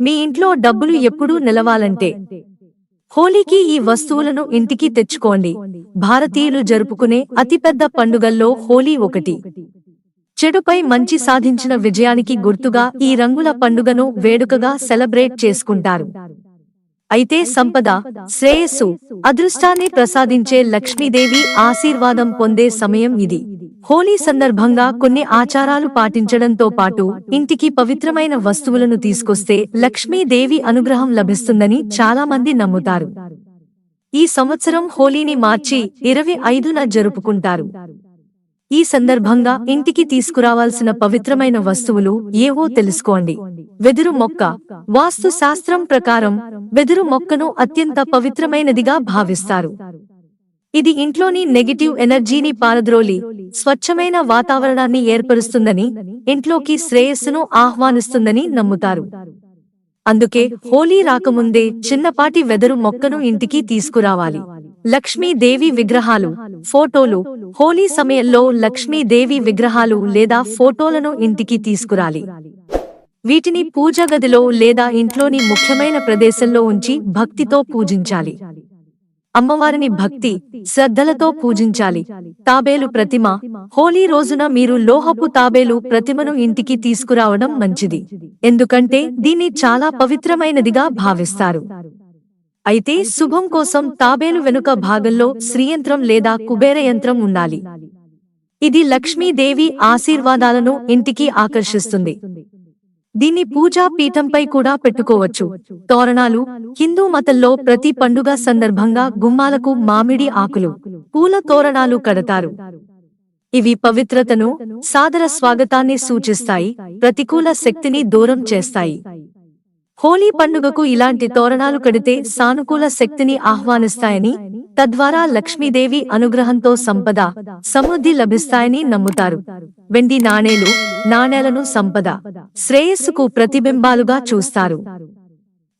మీ ఇంట్లో డబ్బులు ఎప్పుడూ నిలవాలంటే హోలీకి ఈ వస్తువులను ఇంటికి తెచ్చుకోండి. భారతీయులు జరుపుకునే అతిపెద్ద పండుగల్లో హోలీ ఒకటి. చెడుపై మంచి సాధించిన విజయానికి గుర్తుగా ఈ రంగుల పండుగను వేడుకగా సెలబ్రేట్ చేసుకుంటారు. అయితే సంపద శ్రేయస్సు అదృష్టాన్ని ప్రసాదించే లక్ష్మీదేవి ఆశీర్వాదం పొందే సమయం ఇది. హోలీ సందర్భంగా కొన్ని ఆచారాలు పాటించడంతో పాటు ఇంటికి పవిత్రమైన వస్తువులను తీసుకొస్తే లక్ష్మీదేవి అనుగ్రహం లభిస్తుందని చాలా మంది నమ్ముతారు. ఈ సంవత్సరం హోలీని మార్చి ఇరవై ఐదున జరుపుకుంటారు. ఈ సందర్భంగా ఇంటికి తీసుకురావాల్సిన పవిత్రమైన వస్తువులు ఏవో తెలుసుకోండి. వెదురు మొక్క. వాస్తు శాస్త్రం ప్రకారం వెదురు మొక్కను అత్యంత పవిత్రమైనదిగా భావిస్తారు. ఇది ఇంట్లోని నెగిటివ్ ఎనర్జీని పారద్రోలి స్వచ్ఛమైన వాతావరణాన్ని ఏర్పరుస్తుందని ఇంట్లోకి శ్రేయస్సును ఆహ్వానిస్తుందని నమ్ముతారు. అందుకే హోలీ రాకముందే చిన్నపాటి వెదరు మొక్కను ఇంటికి తీసుకురావాలి. లక్ష్మీదేవి విగ్రహాలు ఫోటోలు. హోలీ సమయంలో లక్ష్మీదేవి విగ్రహాలు లేదా ఫోటోలను ఇంటికి తీసుకురాలి. వీటిని పూజ గదిలో లేదా ఇంట్లోని ముఖ్యమైన ప్రదేశంలో ఉంచి భక్తితో పూజించాలి. అమ్మవారిని భక్తి శ్రద్ధలతో పూజించాలి. తాబేలు ప్రతిమ. హోలీ రోజున మీరు లోహపు తాబేలు ప్రతిమను ఇంటికి తీసుకురావడం మంచిది. ఎందుకంటే దీన్ని చాలా పవిత్రమైనదిగా భావిస్తారు. అయితే శుభం కోసం తాబేలు వెనుక భాగంలో శ్రీయంత్రం లేదా కుబేర యంత్రం ఉండాలి. ఇది లక్ష్మీదేవి ఆశీర్వాదాలను ఇంటికి ఆకర్షిస్తుంది. దీన్ని పూజా పీఠంపై కూడా పెట్టుకోవచ్చు. తోరణాలు హిందూ మతంలో ప్రతి పండుగ సందర్భంగా గుమ్మాలకు మామిడి ఆకులు పూల తోరణాలు కడతారు. ఇవి పవిత్రతను సాదర స్వాగతాన్ని సూచిస్తాయి ప్రతికూల శక్తిని దూరం చేస్తాయి. హోలీ పండుగకు ఇలాంటి తోరణాలు కడితే సానుకూల శక్తిని ఆహ్వానిస్తాయని తద్వారా లక్ష్మీదేవి అనుగ్రహంతో సంపద సమృద్ధి లభిస్తాయని నమ్ముతారు. వెండి నాణేలు నాణేలను సంపద శ్రేయస్సుకు ప్రతిబింబాలుగా చూస్తారు.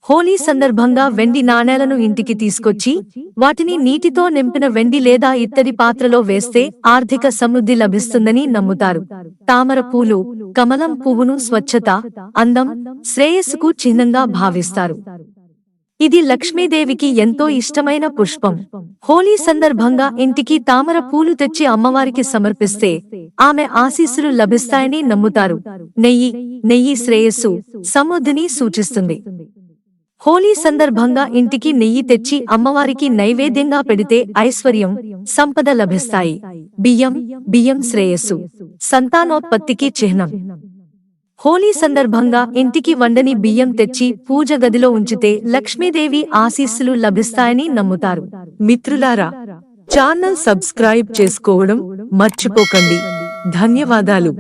హోలీ సందర్భంగా వెండి నాణేలను ఇంటికి తీసుకొచ్చి వాటిని నీటితో నింపిన వెండి లేదా ఇత్తడి పాత్రలో వేస్తే ఆర్థిక సమృద్ధి లభిస్తుందని నమ్ముతారు. తామర పూలు కమలం పువ్వును స్వచ్ఛత అందం శ్రేయస్సుకు చిహ్నంగా భావిస్తారు. ఇది లక్ష్మీదేవికి ఎంతో ఇష్టమైన పుష్పం. హోలీ సందర్భంగా ఇంటికి తామర పూలు తెచ్చి అమ్మవారికి సమర్పిస్తే ఆమె ఆశీస్సులు లభిస్తాయని నమ్ముతారు. నెయ్యి నెయ్యి శ్రేయస్సు సమృద్ధిని సూచిస్తుంది. హోలీ సందర్భంగా ఇంటికి నెయ్యి తెచ్చి అమ్మవారికి నైవేద్యంగా పెడితే ఐశ్వర్యం సంపద లభిస్తాయి. బియ్యం బియ్యం శ్రేయస్సు సంతానోత్పత్తికి చిహ్నం. హోలీ సందర్భంగా ఇంటికి వండని బియ్యం తెచ్చి పూజ గదిలో ఉంచితే లక్ష్మీదేవి ఆశీస్సులు లభిస్తాయని నమ్ముతారు. మిత్రులారా ఛానల్ సబ్స్క్రైబ్ చేసుకోవడం మర్చిపోకండి. ధన్యవాదాలు.